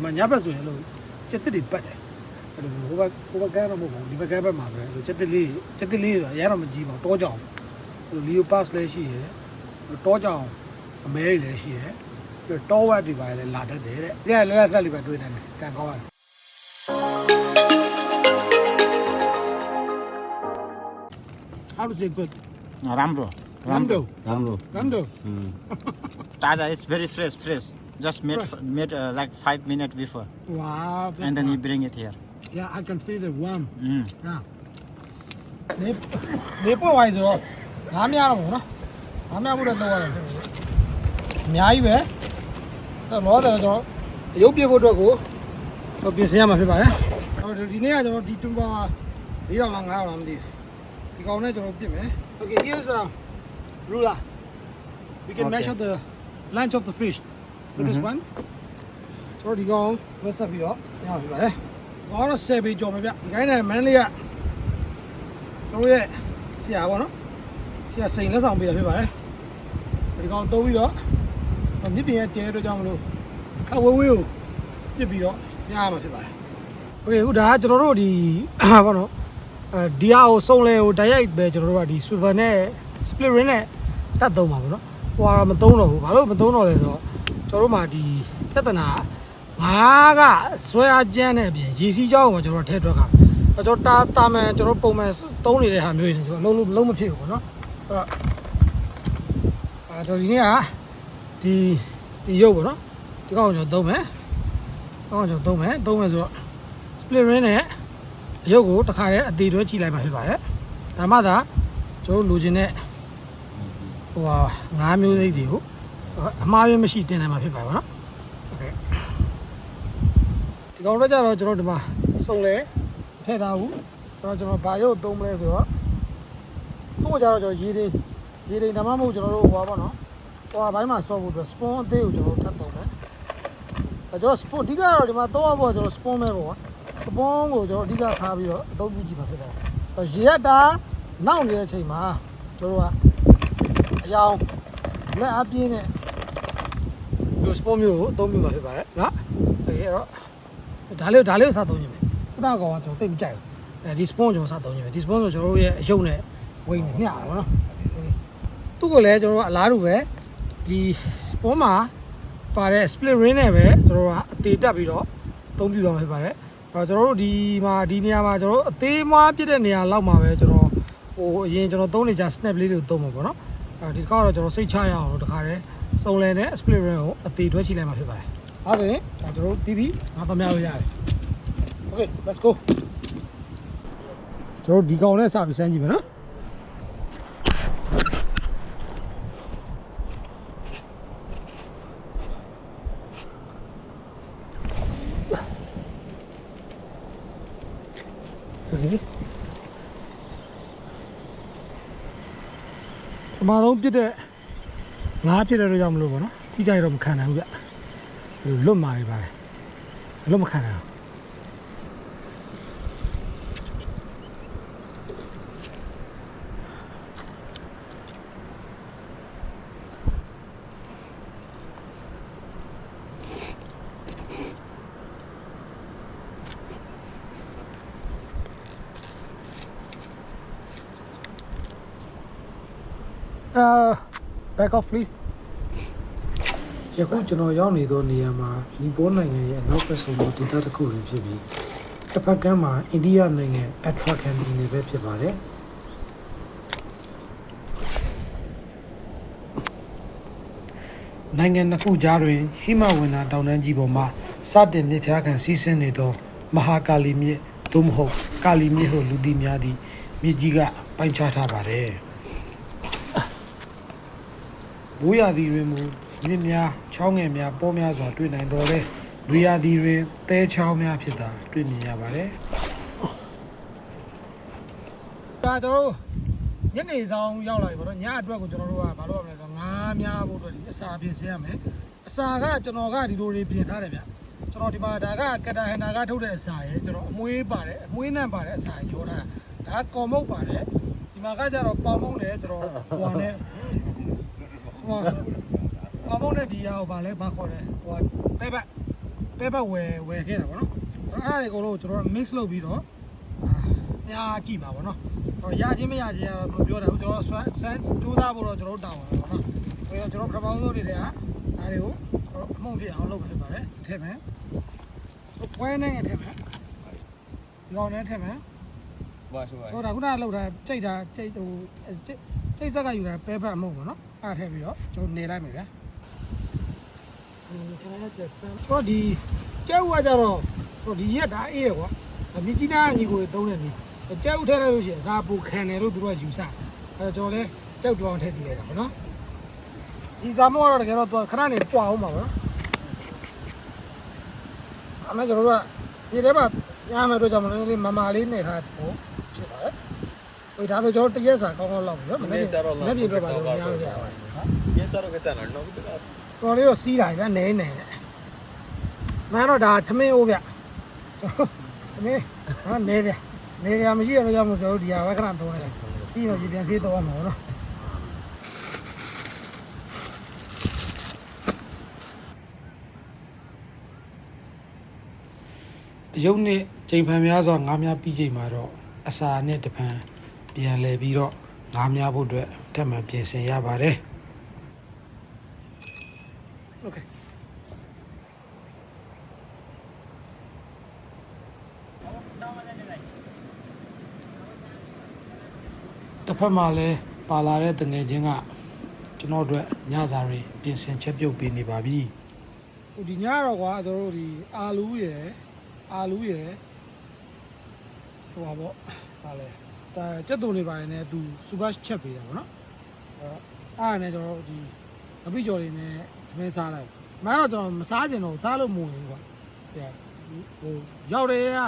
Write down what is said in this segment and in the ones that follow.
ဒီမှာညဘက်ဆိုရင်လို့စက်တစ်တွေပတ်တယ်အဲ့လိုဟိုဘက်ဟိုဘက်ကမ်းတော့မဟုတ်ဘူးဒီဘက်ကမ်းဘက်မှာပဲအဲ့လိုစက်တစ်လေးစက်တစ်လေးဆိုတာအရမ်းတော့မကြီးပါဘူးတောကြောင်အဲ့လိုလီယိုပတ်လည်းရှိရယ်တောကြောင်အမဲတွေလည်းရှိရယ်ပြီးတော့တောဝက်တွေပါလည်းလာတတ်တယ်တဲ့ဒီကလည်းလက်လက်လေးပဲတွေ့တယ်ကန်ကောင်းရတယ် How to say good? Ramro. Ramdo. Ramro. Ramdo. Mm. Taza is very fresh, fresh. Just made Fresh. made uh, like five minutes before, Wow. and then you bring it here. Yeah, I can feel the warm. Mm. Yeah. နေနေပေါ်ဝိုင်းဆိုတော့ငားများတော့ဗောနော်ငားများဖို့တော့တော့ရတယ်အများကြီးပဲတော့လောတယ်ကျွန်တော်အယုတ်ပြဖို့အတွက်ကိုတော့ပြင်ဆင်ရမှာဖြစ်ပါတယ်ဟိုဒီနေ့ကကျွန်တော်ဒီတူပါ၄000လား900လားမသိဘူးဒီကောင်နဲ့ကျွန်တော်ပြင်မယ် Okay here's a ruler we can Okay. measure the length of the fish Lotus one ကျွန်တော်ဒီကောင်ဝက်ဆက်ပြီးတော့ရအောင်ပြပါတယ်။ဘာတော့ဆယ်ပေကျော်ပဲဗျ။ဒီကိုင်းနဲ့မန်းလေးကကျွန်တော်ရဲ့ဆရာပေါ့နော်။ဆရာစိန်လက်ဆောင်ပေးတာဖြစ်ပါတယ်။ဒီကောင်သုံးပြီးတော့မြစ်ပြင်ရဲ့ကျဲတို့ကြောင့်မလို့ခက်ဝဲဝဲကိုပြစ်ပြီးတော့ရရမှာဖြစ်ပါတယ်။ Okay ဟုတ်ဒါကကျွန်တော်တို့ဒီပေါ့နော်။အဲဒီအာကိုစုံလဲကိုတိုက်ရိုက်ပဲကျွန်တော်တို့ကဒီ swivel နဲ့ split ring နဲ့တတ်သုံးပါပေါ့နော်။ဟိုကတော့မသုံးတော့ဘူး။ဘာလို့မသုံးတော့လဲဆိုတော့ ကျွန်တော်တို့မှာဒီပြဿနာငါးကဆွဲအားကျန်းတဲ့အပြင်ရေစီးကြောင်းကိုကျွန်တော်ထည့်ထွက်ကကျွန်တော်တာတာမန်ကျွန်တော်ပုံမှန်သုံးနေတဲ့ဟာမျိုးတွေနဲ့ကျွန်တော်လုံးလုံးလုံးမဖြစ်ဘူးပေါ့နော်အဲ့တော့အဲကျွန်တော်ဒီနေ့ကဒီဒီရုပ်ပေါ့နော်ဒီကောင်ကိုကျွန်တော်သုံးမယ်ဒီကောင်ကိုကျွန်တော်သုံးမယ်သုံးမယ်ဆိုတော့ split ring နဲ့ရုပ်ကိုတစ်ခါတည်းအသေးတွဲကြည့်လိုက်မှာဖြစ်ပါတယ်ဒါမှသာကျွန်တော်တို့လိုချင်တဲ့ဟိုဟာငါးမျိုးစိတ်တွေကို အမှားရင်းမရှိတင်နိုင်မှာဖြစ်ပါပါနော်โอเคဒီကောင်တော့ကြတော့ကျွန်တော်ဒီမှာစုံလဲထည့်ထားဘူးကျွန်တော်ကျွန်တော်ဘာရုပ်သုံးမလဲဆိုတော့သူ့ကိုကြတော့ကျွန်တော်ရေးသေးရေးသေးဒါမှမဟုတ်ကျွန်တော်တို့ဟိုပါပေါ့နော်ဟိုဟာဘိုင်းမှာဆော့ဖို့အတွက် spawn အသေးကိုကျွန်တော်တို့ထပ်သုံးမယ်အဲကျွန်တော် spawn အဓိကတော့ဒီမှာတော့ပေါ့ကျွန်တော် spawn ပဲပေါ့ spawn ကိုကျွန်တော်အဓိကထားပြီးတော့အသုံးပြုကြည့်ပါဖြစ်တယ်အဲရေရတာနောက်နေတဲ့အချိန်မှာကျွန်တော်တို့ကအယောင်လက်အပြင်းနဲ့ ဒီ spawn မျိုးကိုအသုံးပြုမှာဖြစ်ပါတယ်နော်အဲအဲ့တော့ဒါလေးဒါလေးကိုစသုံးကြည့်မယ်ခုနကောင်ကကျွန်တော်သိပ်မကြိုက်ဘူးအဲဒီ spawn ကျွန်တော်စသုံးကြည့်မယ်ဒီ spawn ဆိုကျွန်တော်တို့ရဲ့အယုတ်နဲ့ weight နဲ့မျှတာပေါ့နော် okay သူ့ကိုလည်းကျွန်တော်တို့ကအလားတူပဲဒီ spawn မှာပါတဲ့ split ring နဲ့ပဲကျွန်တော်တို့ကအသေးတက်ပြီးတော့အသုံးပြုသွားမှာဖြစ်ပါတယ်အဲ့တော့ကျွန်တော်တို့ဒီမှာဒီနေရာမှာကျွန်တော်တို့အသေးမွားပြစ်တဲ့နေရာလောက်မှာပဲကျွန်တော်ဟိုအရင်ကျွန်တော်သုံးနေကြ snap လေးတွေကိုသုံးမှာပေါ့နော်အဲဒီတစ်ခါတော့ကျွန်တော်စိတ်ချရအောင်လို့တခါတည်း စုံလည်တဲ့ split ring ကိုအသေးတွဲချိလိုက်မှာဖြစ်ပါတယ်အဲဒါဆိုရင်ဒါကျွန်တော်တို့ပြီးပြီငါသမ ्या လို့ရတယ် Okay let's go ကျွန်တော်တို့ဒီကောင်နဲ့စပြီးစမ်းကြည့်မယ်နော် Okay. အမှားဆုံးပြစ်တဲ့ ငါးပြစ်တဲ့တော့ကြောင့်မလို့ပေါ့နော်ထိကြရတော့မခံနိုင်ဘူးဗျဒီလိုလွတ်မာတွေပါလွတ်မခံနိုင်ဘူးအာ back off please ယခုကျွန်တော်ရောက်နေသောနေရာမှာနီပေါနိုင်ငံရဲ့အနောက်ဘက်ဆုံးသောဒေသတစ်ခုတွင်ဖြစ်ပြီးတစ်ဖက်ကမ်းမှာအိန္ဒိယနိုင်ငံအထရာကန်ပြည်နယ်ပဲဖြစ်ပါတယ်နိုင်ငံနှစ်ခုကြားတွင်ဟိမဝန္တာတောင်တန်းကြီးပေါ်မှစတင်မြစ်ဖျားခံစီးဆင်းနေသောမဟာကာလီမြစ်သို့မဟုတ်ကာလီမြစ်ဟုလူသိများသည့်မြစ်ကြီးကပိုင်းခြားထားပါတယ် မိုးရာသီတွင်မူမြစ်များချောင်းငယ်များပေါများစွာတွေ့နိုင်တော်လဲလူရာသီတွင်သဲချောင်းများဖြစ်တာတွေ့မြင်ရပါတယ်ဒါကျွန်တော်တို့ညနေဆောင်ရောက်လာပြီပေါ့နော်ညအတွက်ကိုကျွန်တော်တို့ကမလုပ်ရမလဲဆိုတော့ငါးများဖို့အတွက်ဒီအစာပြင်ဆင်ရမယ်အစာကကျွန်တော်ကဒီလိုတွေပြင်ထားတယ်ဗျကျွန်တော်ဒီမှာဒါကကတာဟန်နာကထုတ်တဲ့အစာရယ်ကျွန်တော်အမွေးပါတယ်အမွေးနှံပါတယ်အစာရောထားဒါကကော်မုတ်ပါတယ်ဒီမှာကကြတော့ပေါင်မုံတယ်ကျွန်တော်ဟိုဟာနဲ့ ဟိုအမောင်းနဲ့ဒီရအောင်ဗာလဲဘာခေါ်လဲဟိုတဲဘက်တပဲပတ်ဝယ်ဝယ်ခဲ့တာပေါ့နော်အဲ့ဒါတွေအကုန်လုံးကျွန်တော်တို့ mix လုပ်ပြီးတော့အာညာကြည့်ပါပေါ့နော်ဟိုရချင်းမရချင်းကတော့မပြောတာဘူးကျွန်တော်ဆွမ်းဆွမ်းကြိုးစားဖို့တော့ကျွန်တော်တို့တောင်းပါပေါ့နော်ဟိုကျွန်တော်ပထမဆုံးတွေကဒါတွေကိုအမှုန့်ပြအောင်လုပ်ဖြစ်ပါတယ်ထည့်မယ်ပွဲနဲ့ထည့်မယ်ဒီကောင်နဲ့ထည့်မယ်ဘာရှိပါဟိုဒါခုနကလောက်တာကြိတ်တာကြိတ်ဟိုကြိတ်ကြိတ်ဆက်ကယူတာပဲဖတ်အမှုန့်ပေါ့နော် အားထည့်ပြီးတော့ကျွန်တော်နေလိုက်မယ်ဗျာဟိုကျွန်တော်ကျဆန်းကျွန်တော်ဒီကျဲဥကကြတော့ဟိုဒီရက်ဒါအေးရကွာမြကြီးနားညီကိုသုံးတယ်နီးကျဲဥထည့်လိုက်လို့ရှိရင်အစာပူခံတယ်လို့သူတို့ကယူဆအဲကျွန်တော်လည်းကြောက်တောင်းထည့်တည်လိုက်တာပေါ့နော်ဒီစာမောကတော့တကယ်တော့သူခဏနေပွားအောင်ပါပေါ့နော်အမေကျွန်တော်တို့ကဒီထဲမှာညမယ်တို့ကြောင့်မလို့လေးမမလေးနေထားဖို့ဖြစ်ပါတယ် ဟိုဒါဆိုကျွန်တော်တရက်စာကောင်းကောင်းလောက်ပြီနော်မနေ့ကတော့လောက်ပြီတော့ပါလို့များလို့ရပါတယ်ဟာကျတော့ကတန်တော့တော်လေးတော့စီးတာဗျနဲနဲမင်းတော့ဒါသမင်းအိုးဗျသမင်းဟာနဲဗျနဲဗျမရှိရတော့ကြောင့်ကျွန်တော်ဒီဟာဝက်ကရံသုံးလိုက်ပြီးတော့ရေပြန်ဆေးတော့မှာနော်ရုပ်နဲ့ချိန်ဖန်များစွာငါးများပြီးချိန်မှာတော့အစာနဲ့တပံ ပြန်လဲပြီးတော့ငားများဖို့အတွက်ထပ်မံပြင်ဆင်ရပါတယ် Okay. တစ်ဖက်မှာလည်းပါလာတဲ့တငယ်ချင်းကကျွန်တော်တို့ညစာတွေပြင်ဆင်ချက်ပြုတ်ပေးနေပါပြီဟိုဒီညတော့ကွာကျွန်တော်တို့ဒီအာလူးရယ်အာလူးရယ်ဟိုပါပေါ့ပါလေ ဒါကြက်သွန်လေးပါတယ်နဲ့သူစူပါချက်ပေးတာပေါ့နော်အဲတော့အားနဲ့ကျွန်တော်တို့ဒီအပိကျော်လေးနဲ့သမင်းစားလိုက်မင်းတော့ကျွန်တော်မစားကျင်တော့စားလို့မဝင်ဘူးကွာတဲ့ဟိုရောက်တယ်က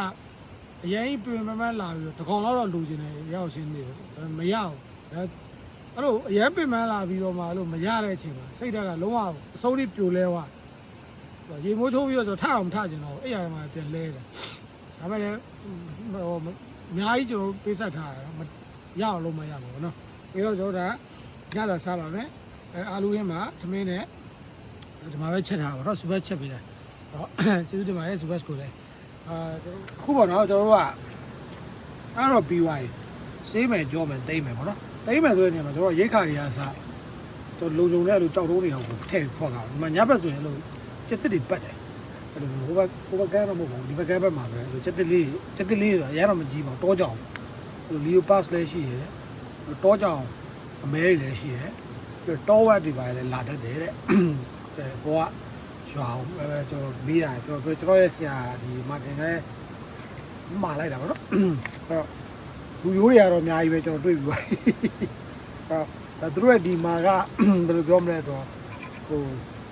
အရင်ပြင်မမလာပြီးတော့တကောင်လောက်တော့လူကျင်တယ်ရောက်ချင်းနေတယ်မရအောင်ဒါအဲ့လိုအရင်ပြင်မလာပြီးတော့မှအဲ့လိုမရတဲ့အချိန်မှာစိတ်ဓာတ်ကလုံးဝအစိုးရပြိုလဲသွားရေမိုးချိုးပြီးတော့ကျွန်တော်ထအောင်မထကျင်တော့အဲ့ရမှာပြန်လဲတယ်ဒါပေမဲ့လည်းဟို အများကြီးကျွန်တော်ပေးဆက်ထားတာမရအောင်လုပ်မရဘူးနော်ပြီးတော့ကျွန်တော်ဒါညသာစားပါမယ်အဲအာလူရင်းမှာသမင်းနဲ့ဒီမှာပဲချက်ထားပါတော့စူပါချက်ပေးတယ်တော့ကျေးဇူးတင်ပါတယ်စူပါကိုလည်းအာကျွန်တော်ခုပေါ့နော်ကျွန်တော်တို့ကအဲ့တော့ပြီးသွားပြီစေးမယ်ကြောမယ်တိမ့်မယ်ပေါ့နော်တိမ့်မယ်ဆိုတဲ့နေရာမှာကျွန်တော်ရိတ်ခါတွေအားစားကျွန်တော်လုံုံတဲ့လိုကြောက်တုံးတွေအောင်ကိုထည့်ဖောက်တာဒီမှာညဘက်ဆိုရင်လို့ချက်တစ်တွေပတ်တယ် အဲ့လိုဟိုဘက်ဟိုဘက်ကန်းတော့မဟုတ်ဘူးဒီဘက်ကန်းဘက်မှာပဲအဲ့လိုချက်တစ်လေးချက်ကလေးဆိုအရင်တော့မကြည့်ပါဘူးတောကြောင်ဟိုလီယိုပတ်လည်းရှိရယ်တောကြောင်အမဲတွေလည်းရှိရယ်ပြီးတော့တောဝက်တွေပါလည်းလာတတ်တယ်တဲ့အဲဘောကရွာအောင်အဲကျွန်တော်မေးတာကျွန်တော်ကျွန်တော်ရဲ့ဆရာဒီမာတင်လည်းမှားလိုက်တာပေါ့နော်အဲ့တော့လူရိုးတွေကတော့အများကြီးပဲကျွန်တော်တွေ့ပြီးပါအဲ့တော့ဒါသူတို့ရဲ့ဒီမှာကဘယ်လိုပြောမလဲဆိုတော့ဟို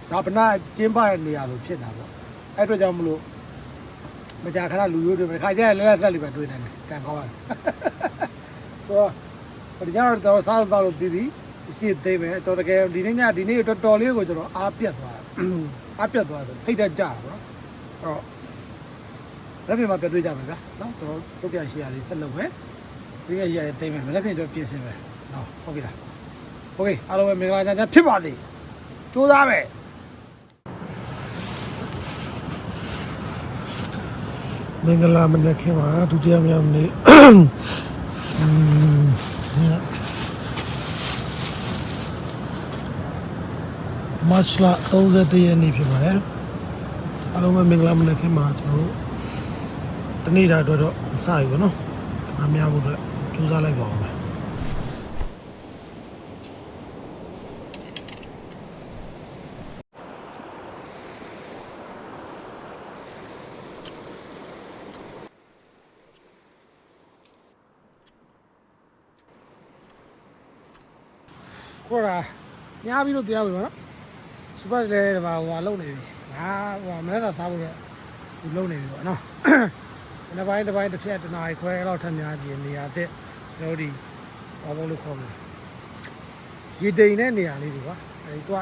ဇာပနာကျင်းပတဲ့နေရာလိုဖြစ်တာပေါ့ အဲ့အတွက်ကြောင့်မလို့မကြာခဏလူရိုးတွေပဲခါကျရင်လဲလဲဆက်လေးပဲတွေ့နေတယ်ကံကောင်းတယ်ဆိုတော့ဒီညတော့စားတော့လို့ပြီးပြီရှိသေးပဲကျွန်တော်တကယ်ဒီနေ့ညဒီနေ့တော်တော်လေးကိုကျွန်တော်အားပြတ်သွားအားပြတ်သွားတယ်ထိတ်တက်ကြတာပေါ့အဲ့တော့လက်ပြမှာပြတွေ့ကြမယ်ဗျာနော်ကျွန်တော်တို့ပြန်ရှိရလေးဆက်လုပ်မယ်ဒီကရရသိမယ်လက်ပြတော့ပြင်ဆင်မယ်နော်ဟုတ်ပြီလားโอเคအားလုံးပဲမင်္ဂလာကြကြဖြစ်ပါစေကြိုးစားမယ် မင်္ဂလာမနက်ခင်းပါဒုတိယမြောက်နေ့อืมမတ်လ30ရက်နေ့ဖြစ်ပါတယ်အားလုံးပဲမင်္ဂလာမနက်ခင်းပါကျွန်တော်တို့တနေ့တာအတွက်တော့စပြီပေါ့နော်အားများဖို့အတွက်ကြိုးစားလိုက်ပါဦးမယ်ခေါ်တာ ညားပြီးတော့တရားပြီပေါ့နော်စပတ်လည်းဒီမှာဟိုလုံနေပြီငါဟိုမနေ့ကသားဖို့ရဒီလုံနေပြီပေါ့နော်ဒီပိုင်းတစ်ပိုင်းတစ်ဖြတ်တစ်နာရီခွဲလောက်ထပ်များကြည့်နေရာတဲ့ကျွန်တော်ဒီဘာလို့လို့ခေါ်မလဲရေတိန်တဲ့နေရာလေးတွေကွာအဲဒီက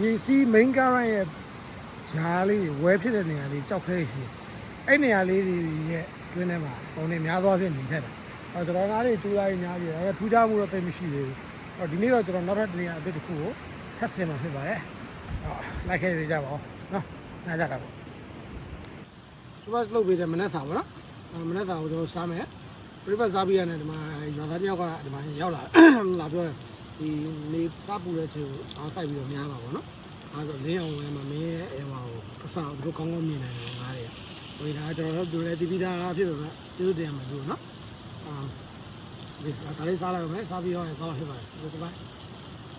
ရေစီး main current ရဲ့ဂျားလေးတွေဝဲဖြစ်တဲ့နေရာလေးကြောက်ခဲရှိအဲ့နေရာလေးတွေရဲ့တွင်းထဲမှာပုံနေများသွားဖြစ်နေတတ်တယ်အဲကျွန်တော်ကားလေးကျူလာရများပြီအဲထူးခြားမှုတော့သိမရှိသေးဘူး အော်ဒီနေ့တော့ကျွန်တော်နောက်ထပ်နေရာအသစ်တစ်ခုကိုထပ်ဆင်မှာဖြစ်ပါတယ်အော်လိုက်ခဲ့ကြပါဦးနော်နားကြတာပေါ့ surprise လုပ်ပေးတယ်မနေ့စာပေါ့နော်အဲမနေ့စာကိုကျွန်တော်စားမယ်ပြိပတ်စားပြီးရတယ်ဒီမှာရွာသားတယောက်ကဒီမှာရောက်လာလာပြောတယ်ဒီနေစားပူတဲ့ချိန်ကိုအားတိုက်ပြီးတော့များပါပေါ့နော်အဲဆိုလင်းအောင်လည်းမမင်းရဲ့အဲဟိုကစားတို့ကောင်းကောင်းမြင်နေတယ်ငါးတွေဝေးတာကျွန်တော်တို့လည်းတီးပြီးသားဖြစ်ပါမယ်ကျေးဇူးတင်ရမှာလို့နော်အာ ဒီဒါလေးစားလိုက်မယ်စားပြီးတော့သွားဖြစ်ပါတယ်ဒီစပိုင်း